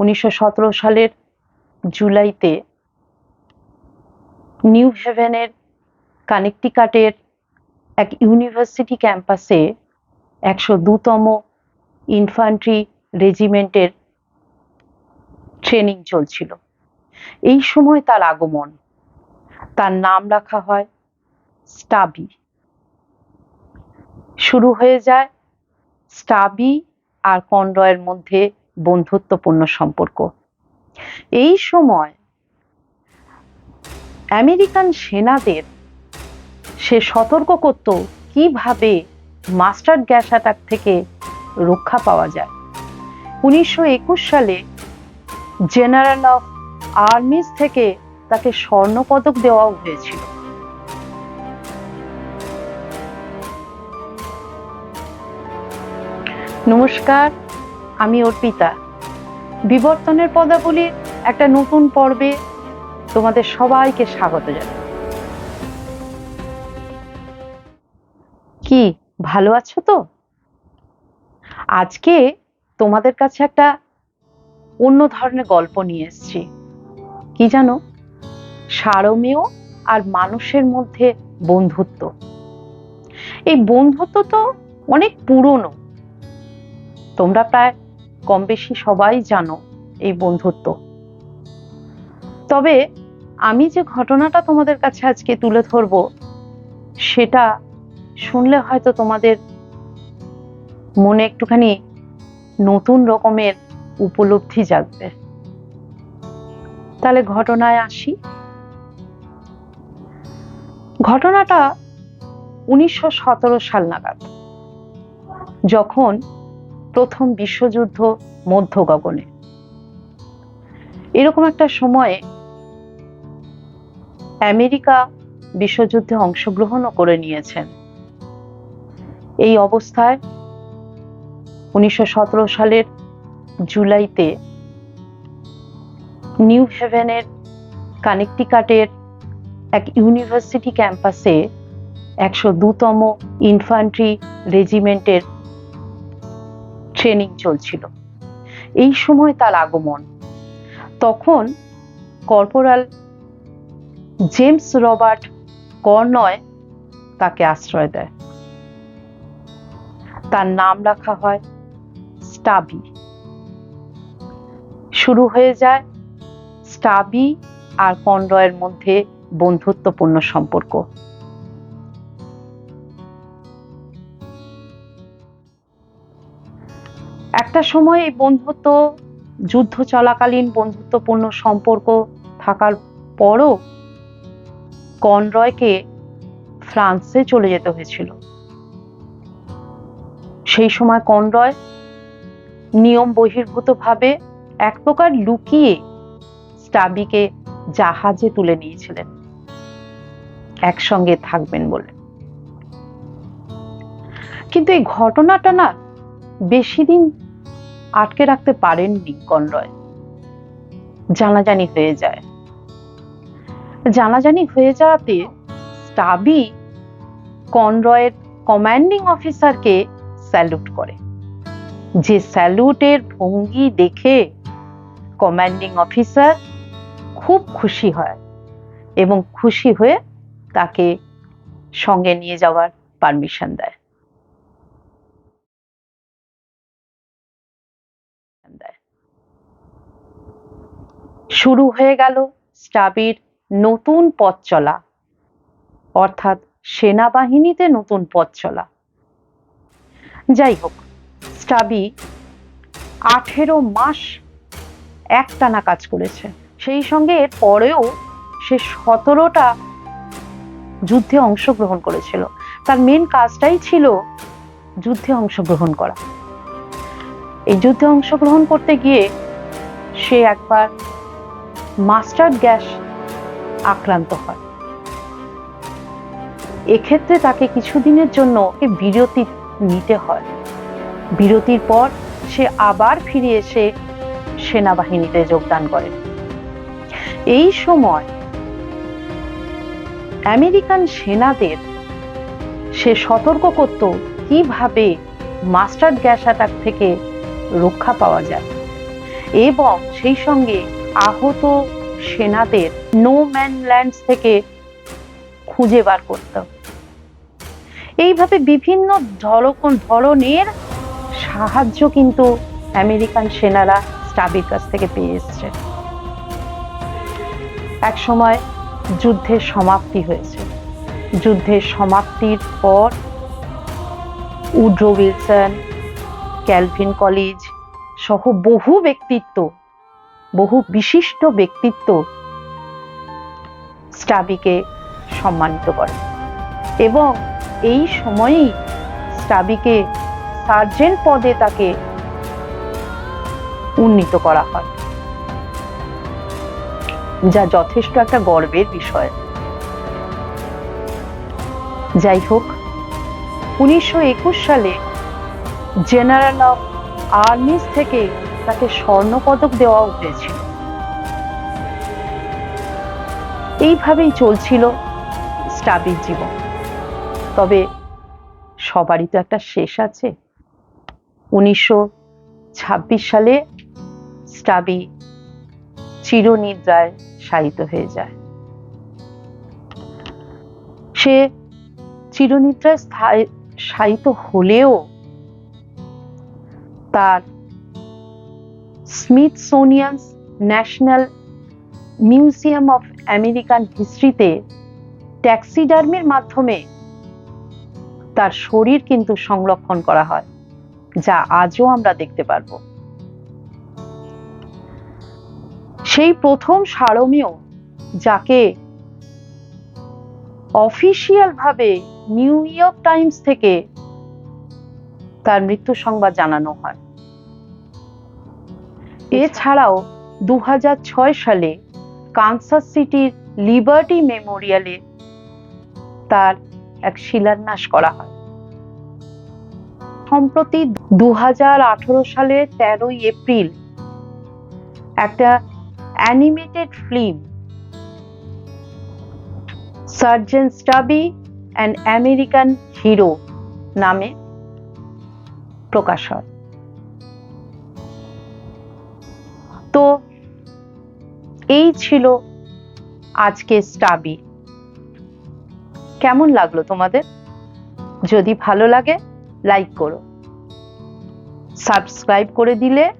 উনিশশো সতেরো সালের জুলাইতে নিউ হেভেনের কানেকটিকাটের এক ইউনিভার্সিটি ক্যাম্পাসে একশো দুতম ইনফান্ট্রি রেজিমেন্টের ট্রেনিং চলছিল। এই সময় তার আগমন। তার নাম রাখা হয় স্টাবি। শুরু হয়ে যায় স্টাবি আর কনরয়ের মধ্যে বন্ধুত্বপূর্ণ সম্পর্ক। এই সময় আমেরিকান সেনাদের সে সতর্ক করত কীভাবে মাস্টার্ড গ্যাস অ্যাটাক থেকে রক্ষা পাওয়া যায়। উনিশশো একুশ সালে জেনারেল অফ আর্মিজ থেকে তাকে স্বর্ণপদক দেওয়াও হয়েছিল। নমস্কার। আমি ওর পিতা। বিবর্তনের পদাবলীর একটা নতুন পর্বে তোমাদের সবাইকে স্বাগত জানাই। কি, ভালো আছো তো? আজকে তোমাদের কাছে একটা অন্য ধরনের গল্প নিয়ে এসেছি। কি জানো? সারমেয় আর মানুষের মধ্যে বন্ধুত্ব। এই বন্ধুত্ব তো অনেক পুরনো। তোমরা প্রায় কম বেশি সবাই জানো এই বন্ধুত্ব। তবে আমি যে ঘটনাটা তোমাদের কাছে আজকে তুলে ধরব, সেটা শুনলে হয়তো তোমাদের মনে একটুখানি নতুন রকমের উপলব্ধি জাগবে। তাহলে ঘটনায় আসি। ঘটনাটা উনিশশো সতেরো সাল নাগাদ, যখন প্রথম বিশ্বযুদ্ধ মধ্য গগনে এরকম একটা সময়ে আমেরিকা বিশ্বযুদ্ধে অংশগ্রহণও করে নিয়েছেন। এই অবস্থায় উনিশশো সতেরো সালের জুলাইতে নিউ হেভেনের কানেকটিকাটের এক ইউনিভার্সিটি ক্যাম্পাসে একশো দুতম ইনফান্ট্রি রেজিমেন্টের ট্রেনিং চলছিল। এই সময় তার আগমন। তখন কর্পোরাল জেমস রবার্ট কর্নয় তাকে আশ্রয় দেয়। তার নাম রাখা হয় স্টাবি শুরু হয়ে যায় স্টাবি আর কনরয়ের মধ্যে বন্ধুত্বপূর্ণ সম্পর্ক। একটা সময় এই বন্ধুত্ব, যুদ্ধ চলাকালীন বন্ধুত্বপূর্ণ সম্পর্ক থাকার পরও কনরয়কে ফ্রান্সে চলে যেতে হয়েছিল। সেই সময় কনরয় নিয়ম বহির্ভূতভাবে এক প্রকার লুকিয়ে স্টাবিকে জাহাজে তুলে নিয়েছিলেন। একসঙ্গে থাকবেন বলে। কিন্তু এই ঘটনাটা না বেশি দিন আটকে রাখতে পারেননি কনরয়। জানাজানি হয়ে যায়। জানাজানি হয়ে যাওয়াতে স্টাবি কনরয়ের কমান্ডিং অফিসারকে স্যালুট করে। যে স্যালুটের ভঙ্গি দেখে কমান্ডিং অফিসার খুব খুশি হয় এবং খুশি হয়ে তাকে সঙ্গে নিয়ে যাওয়ার পারমিশন দেয়। শুরু হয়ে গেল স্টাবির নতুন পথ চলা। অর্থাৎ সেনাবাহিনীতে নতুন পথ চলা। যাই হোক, স্টাবি আঠেরো মাস একটানা কাজ করেছে। সেই সঙ্গে এর পরেও সে সতেরোটা যুদ্ধে অংশগ্রহণ করেছিল। তার মেন কাজটাই ছিল যুদ্ধে অংশগ্রহণ করা। এই যুদ্ধে অংশগ্রহণ করতে গিয়ে সে একবার মাস্টার্ড গ্যাস আক্রান্ত হয়। এক্ষেত্রে তাকে কিছুদিনের জন্য বিরতি নিতে হয়। বিরতির পর সে আবার ফিরে এসে সেনাবাহিনীতে যোগদান করে। এই সময় আমেরিকান সেনাদের সে সতর্ক করত কীভাবে মাস্টার্ড গ্যাস অ্যাটাক থেকে রক্ষা পাওয়া যায়। এবং সেই সঙ্গে আহত সেনাদের নো ম্যান ল্যান্ডস থেকে খুঁজে বার করত এইভাবে বিভিন্ন ধরন- ধরনের সাহায্য কিন্তু আমেরিকান সেনারা স্টাবির কাছ থেকে পেয়ে এসছে। এক সময় যুদ্ধের সমাপ্তি হয়েছে। যুদ্ধের সমাপ্তির পর উড্রো উইলসন, ক্যালভিন কলেজ সহ বহু ব্যক্তিত্ব বহু বিশিষ্ট ব্যক্তিত্ব স্টাবিকে সম্মানিত করে। এবং এই সময়েই স্টাবিকে সার্জেন্ট পদে তাকে উন্নীত করা হয়। যা যথেষ্ট একটা গর্বের বিষয়। যাই হোক, উনিশশো একুশ সালে জেনারেল অফ আর্মিস থেকে তাকে স্বর্ণপদক দেওয়া হয়েছিল এইভাবেই চলছিল স্টাবির জীবন। তবে সবারই তো একটা শেষ আছে। উনিশশো ছাব্বিশ সালে স্টাবি চিরনিদ্রায় শায়িত হয়ে যায়। সে চিরনিদ্রায় শায়িত হলেও তার Smithsonian national museum of American হিস্ট্রিতে ট্যাক্সিডার্মির মাধ্যমে তার শরীর কিন্তু সংরক্ষণ করা হয়, যা আজও আমরা দেখতে পারব। সেই প্রথম সারমীয় যাকে অফিসিয়াল ভাবে নিউ ইয়র্ক টাইমস থেকে তার মৃত্যু সংবাদ জানানো হয়। এছাড়াও দু হাজার ছয় সালে কানসাস সিটির লিবার্টি মেমোরিয়ালে তার এক শিলান্যাস করা হয়। সম্প্রতি দু সালের তেরোই এপ্রিল একটা animated film Sergeant Stubby and American hero নামে প্রকাশ হয়। তো এই ছিল আজকে স্টাবি। কেমন লাগল তোমাদের? যদি ভালো লাগে লাইক করো। সাবস্ক্রাইব করে দিলে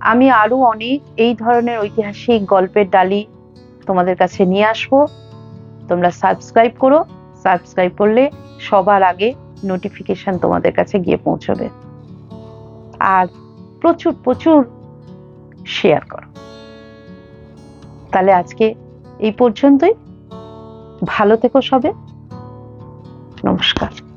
আমি আরও অনেক এই ধরনের ঐতিহাসিক গল্পের ডালি তোমাদের কাছে নিয়ে আসব। তোমরা সাবস্ক্রাইব করো। সাবস্ক্রাইব করলে সবার আগে নোটিফিকেশন তোমাদের কাছে গিয়ে পৌঁছবে। আর প্রচুর প্রচুর শেয়ার করো। তাহলে আজকে এই পর্যন্তই। ভালো থেকো সবে। নমস্কার।